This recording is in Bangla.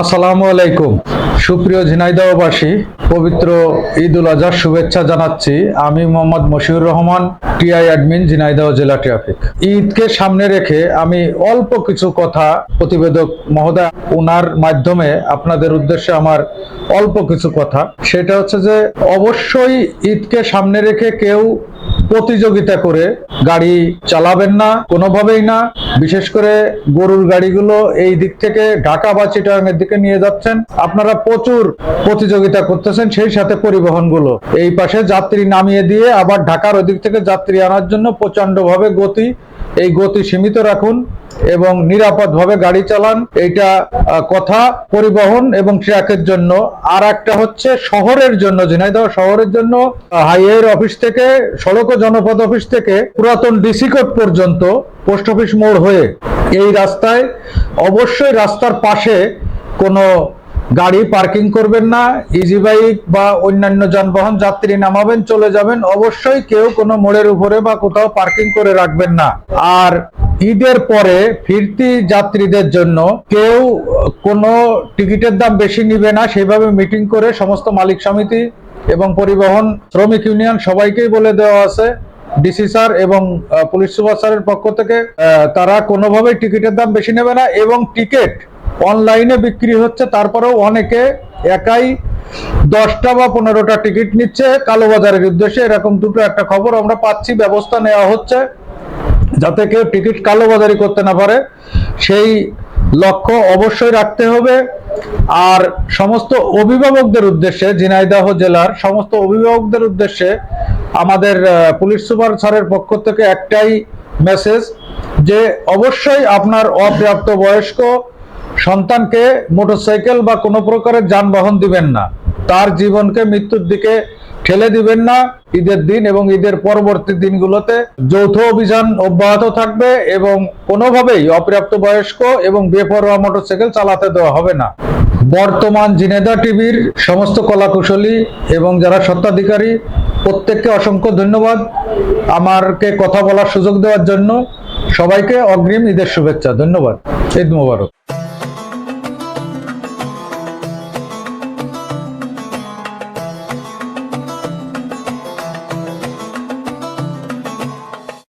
আসসালামু আলাইকুম। সুপ্রিয় ঝিনাইদহবাসী, পবিত্র ঈদ উল আজহার শুভেচ্ছা জানাচ্ছি। আমি মোহাম্মদ মশিউর রহমান, টিআই অ্যাডমিন, ঝিনাইদহ জেলা ট্রাফিক। ঈদকে সামনে রেখে আমি অল্প কিছু কথা প্রতিবেদক মহোদয় ওনার মাধ্যমে আপনাদের উদ্দেশ্যে আমার অল্প কিছু কথা। সেটা হচ্ছে যে, অবশ্যই ঈদকে সামনে রেখে কেউ প্রতিযোগিতা করে গাড়ি চালাবেন না, কোনোভাবেই না। বিশেষ করে গরুর গাড়িগুলো এই দিক থেকে ঢাকা বা চিটাঙের দিকে নিয়ে যাচ্ছেন। আপনারা প্রচুর প্রতিযোগিতা করতেছেন, সেই সাথে পরিবহনগুলো। এই পাশে যাত্রী নামিয়ে দিয়ে আবার ঢাকার ওদিক থেকে যাত্রী আনার জন্য প্রচন্ডভাবে গতি এই গতি সীমিত রাখুন এবং নিরাপদভাবে গাড়ি চালান। আহ, কথা পরিবহন এবং ট্রাকের জন্য। আর একটা হচ্ছে শহরের জন্য ঝিনাইদহ শহরের জন্য। হাইওয়ের অফিস থেকে সড়ক ও জনপদ অফিস থেকে পুরাতন ডিসি কোর্ট পর্যন্ত পোস্ট অফিস মোড় হয়ে এই রাস্তায় অবশ্যই রাস্তার পাশে কোনো গাড়ি পার্কিং করবেন না ইজি বাইক বা অন্যান্য যানবাহন, যাত্রী নামাবেন, চলে যাবেন, অবশ্যই কেউ কোনো মোড়ের উপরে বা কোথাও পার্কিং করে রাখবেন না। আর ঈদের পরে ফিরতি যাত্রীদের জন্য কেউ কোনো টিকিটের দাম বেশি নিবে না, সেভাবে মিটিং করে সমস্ত মালিক সমিতি এবং পরিবহন, শ্রমিক ইউনিয়ন সবাইকেই বলে দেওয়া আছে। ডিসি স্যার এবং পুলিশ সুপার স্যারের পক্ষ থেকে তারা কোনোভাবেই টিকিটের দাম বেশি নেবে না এবং টিকিট অনলাইনে বিক্রি হচ্ছে, তারপরেও অনেকে একাই দশটা বা পনেরোটা টিকিট নিচ্ছে। কালোবাজারের উদ্দেশ্যে এরকম দুটো একটা খবর আমরা পাচ্ছি, ব্যবস্থা নেওয়া হচ্ছে, যাতে কেউ টিকিট কালোবাজারি করতে না পারে। সেই লক্ষ্য অবশ্যই রাখতে হবে। আর সমস্ত অভিভাবকদের উদ্দেশ্যে, ঝিনাইদহ জেলার সমস্ত অভিভাবকদের উদ্দেশ্যে আমাদের পুলিশ সুপার স্যারের পক্ষ থেকে একটাই মেসেজ যে, অবশ্যই আপনার অপ্রাপ্ত বয়স্ক সন্তানকে মোটরসাইকেল বা কোনো প্রকারের যানবাহন দিবেন না। তার জীবনকে মৃত্যুর দিকে ঠেলে দিবেন না। ঈদের দিন এবং ঈদের পরবর্তী দিনগুলোতে যৌথ অভিযান অব্যাহত থাকবে এবং কোনোভাবেই অপ্রাপ্ত বয়স্ক এবং বেপরোয়া মোটরসাইকেল চালাতে দেওয়া হবে না। বর্তমান জিনেদা টিভির সমস্ত কলাকুশলী এবং যারা স্বত্বাধিকারী, প্রত্যেককে অসংখ্য ধন্যবাদ। আমারকে কথা বলার সুযোগ দেওয়ার জন্য সবাইকে অগ্রিম ঈদের শুভেচ্ছা। ধন্যবাদ। ঈদ মোবারক।